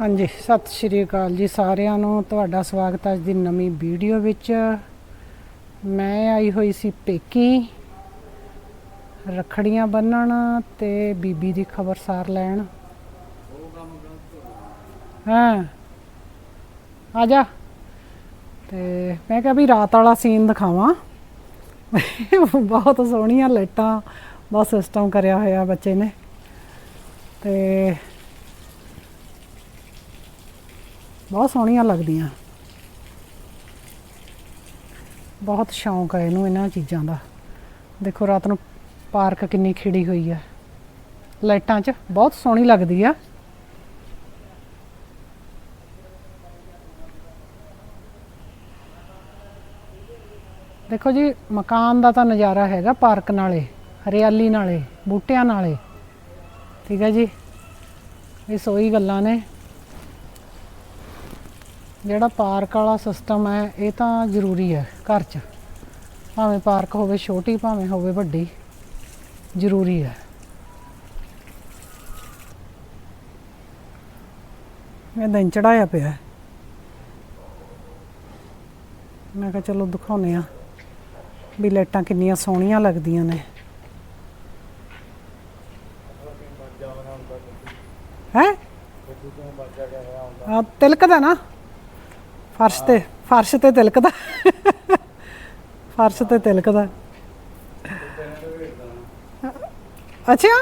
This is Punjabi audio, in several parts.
ਹਾਂਜੀ, ਸਤਿ ਸ਼੍ਰੀ ਅਕਾਲ ਜੀ ਸਾਰਿਆਂ ਨੂੰ। ਤੁਹਾਡਾ ਸਵਾਗਤ ਹੈ ਅੱਜ ਦੀ ਨਵੀਂ ਵੀਡੀਓ ਵਿੱਚ। ਮੈਂ ਆਈ ਹੋਈ ਸੀ ਪੇਕੀ, ਰਖੜੀਆਂ ਬੰਨਣ ਤੇ ਬੀਬੀ ਦੀ ਖਬਰਸਾਰ ਲੈਣ। ਹਾਂ? ਆ ਜਾ। ਤੇ ਮੈਂ ਕਿਹਾ ਵੀ ਰਾਤ ਵਾਲਾ ਸੀਨ ਦਿਖਾਵਾਂ। ਬਹੁਤ ਸੋਹਣੀਆਂ ਲਾਈਟਾਂ ਬਹੁਤ ਸਿਸਟਮ ਕਰਿਆ ਹੋਇਆ ਬੱਚੇ ਨੇ। ਤੇ ਬਹੁਤ ਸੋਹਣੀਆਂ ਲੱਗਦੀਆਂ। ਬਹੁਤ ਸ਼ੌਂਕ ਹੈ ਇਹਨੂੰ, ਇਹਨਾਂ ਚੀਜ਼ਾਂ ਦਾ। ਦੇਖੋ, ਰਾਤ ਨੂੰ ਪਾਰਕ ਕਿੰਨੀ ਖਿੜੀ ਹੋਈ ਹੈ ਲਾਈਟਾਂ 'ਚ ਬਹੁਤ ਸੋਹਣੀ ਲੱਗਦੀ ਆ। ਦੇਖੋ ਜੀ, ਮਕਾਨ ਦਾ ਤਾਂ ਨਜ਼ਾਰਾ ਹੈਗਾ ਪਾਰਕ ਨਾਲੇ, ਹਰਿਆਲੀ ਨਾਲੇ, ਬੂਟਿਆਂ ਨਾਲੇ। ਠੀਕ ਹੈ ਜੀ? ਇਹ ਸੋਈ ਗੱਲਾਂ ਨੇ। ਜਿਹੜਾ ਪਾਰਕ ਵਾਲਾ ਸਿਸਟਮ ਹੈ ਇਹ ਤਾਂ ਜ਼ਰੂਰੀ ਹੈ ਘਰ 'ਚ। ਭਾਵੇਂ ਪਾਰਕ ਹੋਵੇ ਛੋਟੀ ਭਾਵੇਂ ਹੋਵੇ ਵੱਡੀ ਜ਼ਰੂਰੀ ਹੈ। ਇਹ ਦਿਨ ਚੜਾਇਆ ਪਿਆ। ਮੈਂ ਕਿਹਾ ਚਲੋ ਦਿਖਾਉਨੇ ਆ ਵੀ ਲਾਈਟਾਂ ਕਿੰਨੀਆਂ ਸੋਹਣੀਆਂ ਲੱਗਦੀਆਂ ਨੇ। ਹੈ? ਆ ਤਿਲਕਦਾ ਨਾ? ਫਰਸ਼ ਤੇ ਫਰਸ਼ ਤੇ ਤਿਲਕਦਾ। ਫਰਸ਼ ਤੇ ਤਿਲਕਦਾ। ਅੱਛਾ।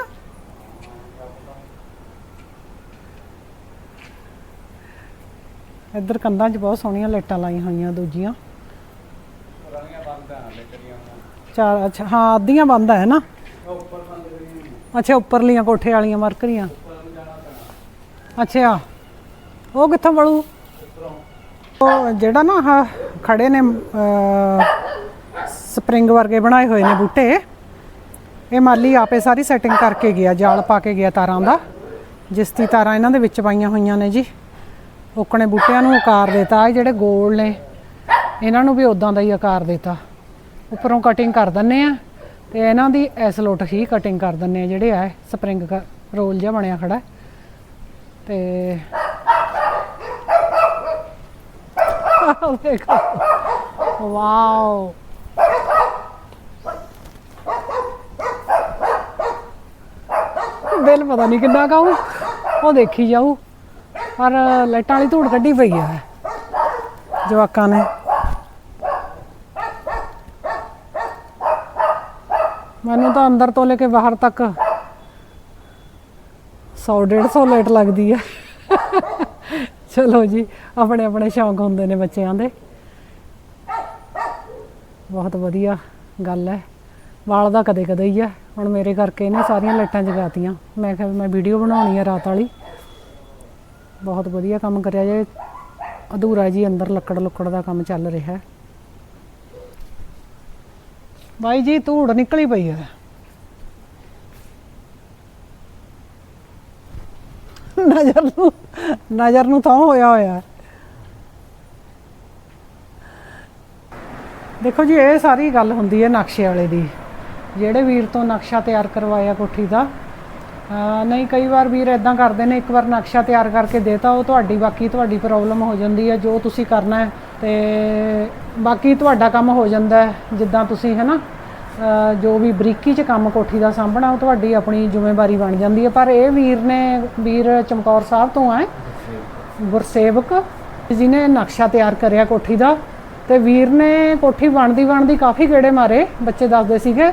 ਇੱਧਰ ਕੰਧਾਂ 'ਚ ਬਹੁਤ ਸੋਹਣੀਆਂ ਲਾਈਟਾਂ ਲਾਈਆਂ ਹੋਈਆਂ ਦੂਜੀਆਂ। ਚਾਰ, ਅੱਛਾ, ਹਾਂ, ਅੱਧੀਆਂ ਬੰਦ ਹੈ ਨਾ ਅੱਛਾ, ਉੱਪਰਲੀਆਂ ਕੋਠੇ ਵਾਲੀਆਂ ਮਰਕਰੀਆਂ ਅੱਛਾ, ਉਹ ਕਿੱਥੋਂ ਬੜੂ? ਉਹ ਜਿਹੜਾ ਨਾ ਆਹ ਖੜੇ ਨੇ ਸਪਰਿੰਗ ਵਰਗੇ ਬਣਾਏ ਹੋਏ ਨੇ ਬੂਟੇ, ਇਹ ਮਾਲੀ ਆਪੇ ਸਾਰੀ ਸੈਟਿੰਗ ਕਰਕੇ ਗਿਆ, ਜਾਲ ਪਾ ਕੇ ਗਿਆ ਤਾਰਾਂ ਦਾ, ਜਿਸ ਦੀ ਤਾਰਾਂ ਇਹਨਾਂ ਦੇ ਵਿੱਚ ਪਾਈਆਂ ਹੋਈਆਂ ਨੇ ਜੀ ਓਕਣੇ ਬੂਟਿਆਂ ਨੂੰ ਆਕਾਰ ਦਿੱਤਾ ਜਿਹੜੇ ਗੋਲ ਨੇ, ਇਹਨਾਂ ਨੂੰ ਵੀ ਉਦਾਂ ਦਾ ਹੀ ਆਕਾਰ ਦਿੱਤਾ ਉੱਪਰੋਂ ਕਟਿੰਗ ਕਰ ਦਿੰਨੇ ਆ, ਤੇ ਇਹਨਾਂ ਦੀ ਐਸ ਲੋਟ ਹੀ ਕਟਿੰਗ ਕਰ ਦਿੰਨੇ ਆ, ਜਿਹੜੇ ਆ ਸਪਰਿੰਗ ਰੋਲ ਜਿਹਾ ਬਣਿਆ ਖੜਾ ਹੈ। ਤੇ ਆਹ ਦੇਖੋ ਵਾਓ ਬਿੱਲ ਪਤਾ ਨਹੀਂ ਕਿੰਨਾ ਕਾਉ ਉਹ ਦੇਖੀ ਜਾਊ ਪਰ ਲਾਈਟਾਂ ਵਾਲੀ ਧੂੜ ਕੱਢੀ ਪਈ ਆ ਜਵਾਕਾਂ ਨੇ ਮੈਨੂੰ ਤਾਂ ਅੰਦਰ ਤੋਂ ਲੈ ਕੇ ਬਾਹਰ ਤੱਕ 100 150 ਲਾਈਟ ਲੱਗਦੀ ਆ ਚਲੋ ਜੀ, ਆਪਣੇ ਆਪਣੇ ਸ਼ੌਂਕ ਹੁੰਦੇ ਨੇ ਬੱਚਿਆਂ ਦੇ। ਬਹੁਤ ਵਧੀਆ ਗੱਲ ਹੈ। ਵਾਲ ਦਾ ਕਦੇ ਕਦੇ ਹੀ ਆ। ਹੁਣ ਮੇਰੇ ਕਰਕੇ ਇਹਨੇ ਸਾਰੀਆਂ ਲਾਈਟਾਂ ਜਗਾਤੀਆਂ। ਮੈਂ ਕਿਹਾ ਵੀ ਮੈਂ ਵੀਡੀਓ ਬਣਾਉਣੀ ਆ ਰਾਤ ਵਾਲੀ। ਬਹੁਤ ਵਧੀਆ ਕੰਮ ਕਰਿਆ ਜੇ। ਅਧੂਰਾ ਜੀ ਅੰਦਰ ਲੱਕੜ ਲੁੱਕੜ ਦਾ ਕੰਮ ਚੱਲ ਰਿਹਾ ਬਾਈ ਜੀ, ਧੂੜ ਨਿਕਲੀ ਪਈ ਹੈ। ਨਜ਼ਰ ਨੂੰ ਨਜ਼ਰ ਨੂੰ ਤਾਂ ਹੋਇਆ ਹੋਇਆ ਦੇਖੋ ਜੀ, ਇਹ ਸਾਰੀ ਗੱਲ ਹੁੰਦੀ ਹੈ ਨਕਸ਼ੇ ਵਾਲੇ ਦੀ। ਜਿਹੜੇ ਵੀਰ ਤੋਂ ਨਕਸ਼ਾ ਤਿਆਰ ਕਰਵਾਇਆ ਕੋਠੀ ਦਾ ਨਹੀਂ, ਕਈ ਵਾਰ ਵੀਰ ਇਦਾਂ ਕਰਦੇ ਨੇ, ਇੱਕ ਵਾਰ ਨਕਸ਼ਾ ਤਿਆਰ ਕਰਕੇ ਦੇਤਾ, ਉਹ ਤੁਹਾਡੀ, ਬਾਕੀ ਤੁਹਾਡੀ ਪ੍ਰੋਬਲਮ ਹੋ ਜਾਂਦੀ ਹੈ, ਜੋ ਤੁਸੀਂ ਕਰਨਾ ਹੈ, ਤੇ ਬਾਕੀ ਤੁਹਾਡਾ ਕੰਮ ਹੋ ਜਾਂਦਾ ਜਿੱਦਾਂ ਤੁਸੀਂ ਹੈ ਨਾ ਜੋ ਵੀ ਬਰੀਕੀ 'ਚ ਕੰਮ ਕੋਠੀ ਦਾ ਸਾਂਭਣਾ, ਉਹ ਤੁਹਾਡੀ ਆਪਣੀ ਜ਼ਿੰਮੇਵਾਰੀ ਬਣ ਜਾਂਦੀ ਹੈ। ਪਰ ਇਹ ਵੀਰ ਨੇ, ਵੀਰ ਚਮਕੌਰ ਸਾਹਿਬ ਤੋਂ ਆਏ, ਗੁਰਸੇਵਕ, ਜਿਹਨੇ ਨਕਸ਼ਾ ਤਿਆਰ ਕਰਿਆ ਕੋਠੀ ਦਾ। ਤੇ ਵੀਰ ਨੇ ਕੋਠੀ ਬਣਦੀ ਬਣਦੀ ਕਾਫੀ ਗੇੜੇ ਮਾਰੇ, ਬੱਚੇ ਦੱਸਦੇ ਸੀਗੇ,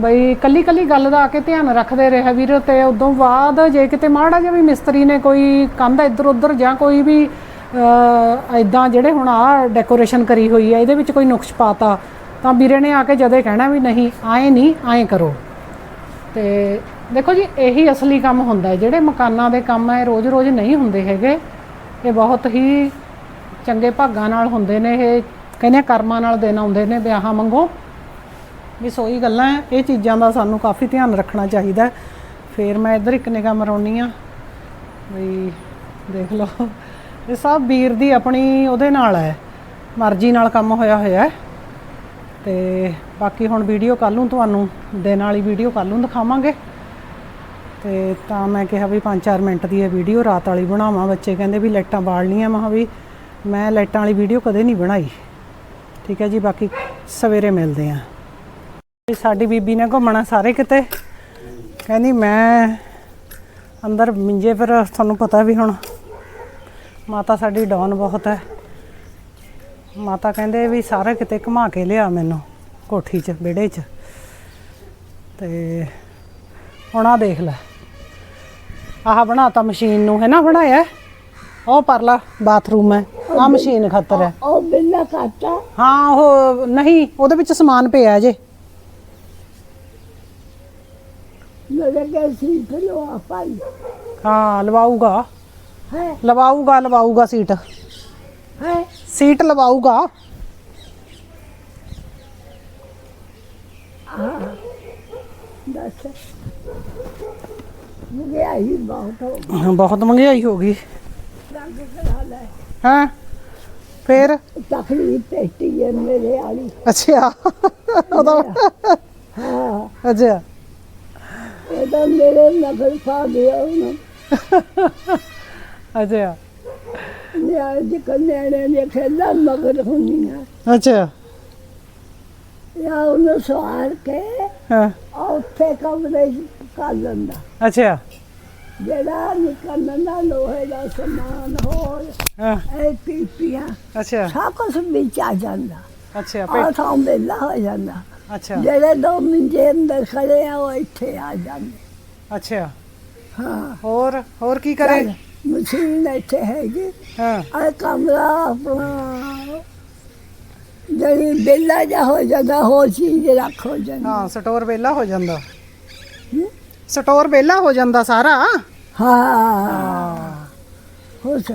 ਬਈ ਕੱਲੀ ਕੱਲੀ ਗੱਲ ਦਾ ਆ ਕੇ ਧਿਆਨ ਰੱਖਦੇ ਰਿਹਾ ਵੀਰ। ਤੇ ਉਦੋਂ ਬਾਅਦ ਜੇ ਕਿਤੇ ਮਾੜਾ ਜਿਹਾ ਵੀ ਮਿਸਤਰੀ ਨੇ ਕੋਈ ਕੰਧ ਇੱਧਰ ਉੱਧਰ ਜਾਂ ਕੋਈ ਵੀ ਐਦਾਂ ਜਿਹੜੇ ਹੁਣ ਆ ਡੈਕੋਰੇਸ਼ਨ ਕਰੀ ਹੋਈ ਹੈ, ਇਹਦੇ ਵਿੱਚ ਕੋਈ ਨੁਕਸ ਪਾਤਾ ਤਾਂ ਵੀਰੇ ਨੇ ਆ ਕੇ ਜਦੇ ਕਹਿਣਾ ਵੀ ਨਹੀਂ, ਆਏ ਨਹੀਂ, ਆਏ ਕਰੋ। ਤੇ ਦੇਖੋ ਜੀ, ਇਹੀ ਅਸਲੀ ਕੰਮ ਹੁੰਦਾ ਹੈ। ਜਿਹੜੇ ਮਕਾਨਾਂ ਦੇ ਕੰਮ ਹੈ, ਰੋਜ਼-ਰੋਜ਼ ਨਹੀਂ ਹੁੰਦੇ ਹੈਗੇ। ਇਹ ਬਹੁਤ ਹੀ ਚੰਗੇ ਭਾਗਾਂ ਨਾਲ ਹੁੰਦੇ ਨੇ। ਇਹ ਕਹਿੰਦੇ ਕਰਮਾਂ ਨਾਲ ਦਿਨ ਆਉਂਦੇ ਨੇ, ਵਿਆਹਾਂ ਮੰਗੋ ਵੀ ਸੋਈ ਗੱਲਾਂ, ਇਹ ਚੀਜ਼ਾਂ ਦਾ ਸਾਨੂੰ ਕਾਫੀ ਧਿਆਨ ਰੱਖਣਾ ਚਾਹੀਦਾ ਹੈ। ਫਿਰ ਮੈਂ ਇੱਧਰ ਇੱਕ ਨਿਗਾਹ ਮਰਾਉਣੀ ਆ। ਵੀ ਦੇਖ ਲਓ। ਇਹ ਸਭ ਵੀਰ ਦੀ ਆਪਣੀ ਉਹਦੇ ਨਾਲ ਹੈ। ਮਰਜ਼ੀ ਨਾਲ ਕੰਮ ਹੋਇਆ ਹੋਇਆ ਹੈ। ਤੇ ਬਾਕੀ ਹੁਣ ਵੀਡੀਓ ਕੱਲ ਨੂੰ ਤੁਹਾਨੂੰ, ਦਿਨ ਵਾਲੀ ਵੀਡੀਓ ਕੱਲ ਨੂੰ ਦਿਖਾਵਾਂਗੇ। ਤੇ ਤਾਂ ਮੈਂ ਕਿਹਾ ਵੀ 5-4 ਮਿੰਟ ਦੀ ਇਹ ਵੀਡੀਓ ਰਾਤ ਵਾਲੀ ਬਣਾਵਾਂ। ਬੱਚੇ ਕਹਿੰਦੇ ਵੀ ਲਾਈਟਾਂ ਬਾਲਣੀਆਂ। ਮੈਂ ਕਿਹਾ ਵੀ ਮੈਂ ਲਾਈਟਾਂ ਵਾਲੀ ਵੀਡੀਓ ਕਦੇ ਨਹੀਂ ਬਣਾਈ। ਠੀਕ ਹੈ ਜੀ, ਬਾਕੀ ਸਵੇਰੇ ਮਿਲਦੇ ਆਂ ਤੇ ਸਾਡੀ ਬੀਬੀ ਨੇ ਘੁੰਮਣਾ ਸਾਰੇ ਕਿਤੇ। ਕਹਿੰਦੀ ਮੈਂ ਅੰਦਰ ਮਿੰਜੇ ਫਿਰ ਤੁਹਾਨੂੰ ਪਤਾ ਵੀ ਹੁਣ ਮਾਤਾ ਸਾਡੀ ਡਾਊਨ ਬਹੁਤ ਹੈ। ਮਾਤਾ ਕਹਿੰਦੇ ਵੀ ਸਾਰੇ ਕਿਤੇ ਘੁਮਾ ਕੇ ਲਿਆ ਮੈਨੂੰ ਕੋਠੀ 'ਚ ਵਿਹੜੇ 'ਚ। ਤੇ ਹੁਣ ਆ ਦੇਖ ਲੈ। ਆਹ ਬਣਾਤਾ ਮਸ਼ੀਨ ਨੂੰ ਹੈ ਨਾ ਬਣਾਇਆ? ਉਹ ਪਰਲਾ ਬਾਥਰੂਮ ਹੈ ਆ ਮਸ਼ੀਨ ਖਤਰ ਹੈ। ਉਹ ਬਿੱਲਾ ਕਾਟਾ ਹਾਂ ਉਹ ਨਹੀਂ ਉਹਦੇ ਵਿੱਚ ਸਮਾਨ ਪਿਆ ਜੇ। ਮੇਰੇ ਕੇ ਸੀ ਫਿਰੋ ਆ ਪਾਈ ਹਾਂ ਲਵਾਊਗਾ। ਹੈ। ਲਵਾਊਗਾ ਲਵਾਊਗਾ ਸੀਟ। ਹੈ ਸੀਟ ਲਵਾਊਗਾ ਦੱਸ ਮੁਗੇ ਆਈ ਬਹੁਤ ਹੋ ਗਈ। ਹਾਂ, ਬਹੁਤ ਮਹਿੰਗਾਈ ਹੋ ਗਈ ਰੰਗ ਕਰਾ ਲੈ ਹਾਂ ਫੇਰ ਤਕਲੀਫ ਪੇਟੀ ਹੈ ਮੇਰੇ ਵਾਲੀ ਅੱਛਾ ਉਹਦਾ ਹਾਂ ਅੱਛਾ ਇਹ ਤਾਂ ਮੇਰੇ ਨਗਰ ਪਾ ਗਿਆ ਉਹਨੂੰ ਅੱਛਾ ਨਿਆਣੇ ਦੇ ਕੰਨਿਆਣੇ ਨੇ ਖੇਲਾ ਮਗਰ ਹੁੰਦੀਆਂ। ਅੱਛਾ। ਜਾਂ ਉਹਨੂੰ ਸਵਾਰ ਕੇ ਹਾਂ। ਉੱਥੇ ਕਮਰੇ 'ਚ ਕਰ ਲੈਂਦਾ। ਅੱਛਾ। ਜਿਹੜਾ ਨਿਕਲਣ ਦਾ ਲੋਹੇ ਦਾ ਸਮਾਨ ਹੋਰ ਹਾਂ। ਇਹ ਪੀਪੀਆਂ ਅੱਛਾ। ਸਭ ਕੁਝ ਵਿੱਚ ਆ ਜਾਂਦਾ। ਅੱਛਾ ਵੇਲਾ ਹੋ ਜਾਂਦਾ। ਅੱਛਾ। ਜਿਹੜੇ ਦੋ ਮਿੰਟੇ ਅੰਦਰ ਖੜੇ ਆ ਉਹ ਇੱਥੇ ਆ ਜਾਂਦੇ। ਅੱਛਾ। ਹਾਂ। ਹੋਰ ਹੋਰ ਕੀ ਕਰੇ? ਮਸ਼ੀਨ ਇੱਥੇ ਹੈਗੀ। ਹਾਂ। ਆ ਕਮਰਾ ਆਪਣਾ ਜਿਹੜੀ ਬੇਲਾ ਜਾ ਹੋ ਜਾਂਦਾ ਹੋ ਚੀਜ਼ ਰੱਖੋ ਜਾਂਦਾ। ਹਾਂ ਸਟੋਰ ਵੇਲਾ ਹੋ ਜਾਂਦਾ? ਸਟੋਰ ਵੇਲਾ ਹੋ ਜਾਂਦਾ ਸਾਰਾ? ਹਾਂ। ਹਾਂ ਹੋ ਸ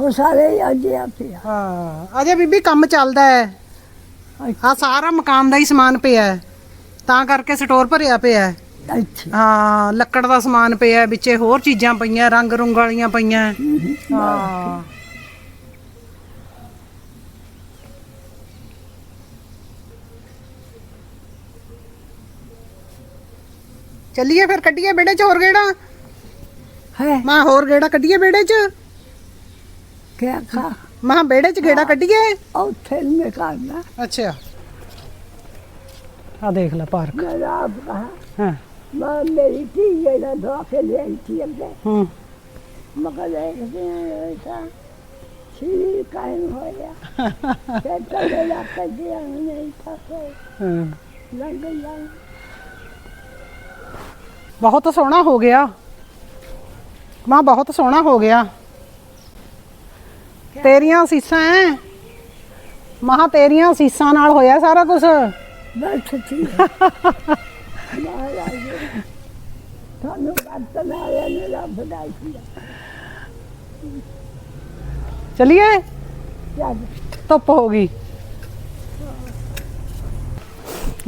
ਹੋ ਸਾਰੇ ਅੱਜ ਆ ਪਿਆ ਹਾਂ ਅਜੇ ਬੀਬੀ ਕੰਮ ਚੱਲਦਾ ਹੈ। ਆ ਸਾਰਾ ਮਕਾਨ ਦਾ ਹੀ ਸਮਾਨ ਪਿਆ ਹੈ। ਤਾਂ ਕਰਕੇ ਸਟੋਰ ਭਰਿਆ ਪਿਆ ਹੈ। ਹਾਂ ਲੱਕੜ ਦਾ ਸਮਾਨ ਪਿਆ ਵਿੱਚੇ ਹੋਰ ਚੀਜ਼ਾਂ ਪਈਆਂ ਰੰਗ ਰੁੰਗ ਵਾਲੀਆਂ ਪਈਆਂ। ਹੈ। ਚੱਲੀਏ ਫਿਰ ਕੱਢੀਏ ਬੇੜੇ ਚ ਹੋਰ ਗੇੜਾ ਹੈ। ਮੈਂ ਹੋਰ ਗੇੜਾ ਕੱਢੀਏ ਬੇੜੇ ਚ? ਕਿਆ ਖਾ? ਮੈਂ ਬੇੜੇ ਚ ਗੇੜਾ ਕੱਢੀਏ? ਉੱਥੇ ਮੈਂ ਕਰਨਾ ਅੱਛਾ। ਆ ਦੇਖ ਲੈ ਪਾਰਕ। ਮੇਰਾ ਆਪ ਕਹਾ। ਹਾਂ। ਮੈਂ ਮੇਰੀ ਧੀ ਜਿਹੜਾ ਕੇ ਲਈ ਸੀ ਅੱਗੇ। ਹੂੰ। ਮਗਰ ਦੇਖਦੇ ਆ ਐਸਾ ਸ਼ਰੀਰ ਕਾਇਮ ਹੋ ਗਿਆ ਤੇ ਤਲੇ ਲਾ ਕੇ ਦਿਆ ਨਹੀਂ ਪਾਸੇ ਹਾਂ। ਲੰਗ ਲੰਗ ਬਹੁਤ ਸੋਹਣਾ ਹੋ ਗਿਆ। ਮਾਂ ਬਹੁਤ ਸੋਹਣਾ ਹੋ ਗਿਆ। ਤੇਰੀਆਂ ਸੀਸਾਂ ਐ। ਮਹਾ ਤੇਰੀਆਂ ਸੀਸਾਂ ਨਾਲ ਹੋਇਆ ਸਾਰਾ ਕੁਝ ਬਸ ਠੀਕ। ਤੁਹਾਨੂੰ ਬਰਤਨ ਆਇਆ ਨੇ ਰੱਬ ਦਾ ਦਿੱਤਾ ਚਲਿਏ ਧੁੱਪ ਹੋ ਗਈ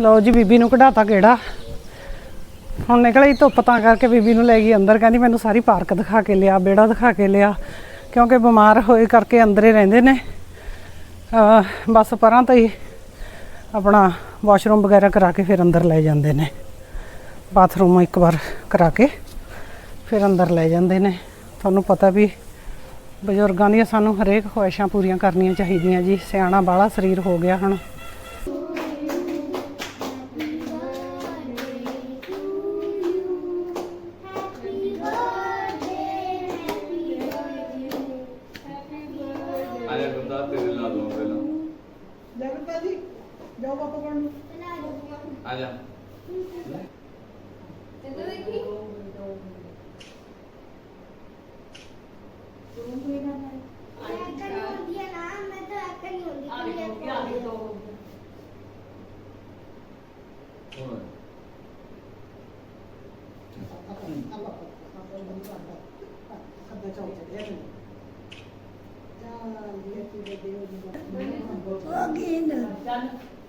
ਲਓ ਜੀ ਬੀਬੀ ਨੂੰ ਕਢਾਤਾ ਕਿਹੜਾ ਹੁਣ ਨਿਕਲੀ ਧੁੱਪ ਤਾਂ ਕਰਕੇ ਬੀਬੀ ਨੂੰ ਲੈ ਗਈ ਅੰਦਰ ਕਹਿੰਦੀ ਮੈਨੂੰ ਸਾਰੀ ਪਾਰਕ ਦਿਖਾ ਕੇ ਲਿਆ ਬੇੜਾ ਦਿਖਾ ਕੇ ਲਿਆ ਕਿਉਂਕਿ ਬਿਮਾਰ ਹੋਏ ਕਰਕੇ ਅੰਦਰੇ ਰਹਿੰਦੇ ਨੇ ਅਹ ਬਸ ਪਰਾਂ ਤਾਂ ਹੀ ਆਪਣਾ ਵਾਸ਼ਰੂਮ ਵਗੈਰਾ ਕਰਾ ਕੇ ਫਿਰ ਅੰਦਰ ਲੈ ਜਾਂਦੇ ਨੇ ਬਾਥਰੂਮ ਇੱਕ ਵਾਰ ਕਰਾ ਕੇ ਫਿਰ ਅੰਦਰ ਲੈ ਜਾਂਦੇ ਨੇ। ਤੁਹਾਨੂੰ ਪਤਾ ਵੀ ਬਜ਼ੁਰਗਾਂ ਦੀਆਂ ਸਾਨੂੰ ਹਰੇਕ ਖੁਆਇਸ਼ਾਂ ਪੂਰੀਆਂ ਕਰਨੀਆਂ ਚਾਹੀਦੀਆਂ ਜੀ। ਸਿਆਣਾ ਬਾਲਾ ਸਰੀਰ ਹੋ ਗਿਆ ਹੁਣ। ਆਇਆ ਬੰਦਾ ਤੇਰੇ ਲਾ ਦੂੰ ਪਹਿਲਾਂ। ਜਗਤਾ ਜੀ ਜਾਓ ਪਾਪਾ ਕੋਲ ਆ ਜਾ। ਹੁਣ ਉਹ ਗੀਨ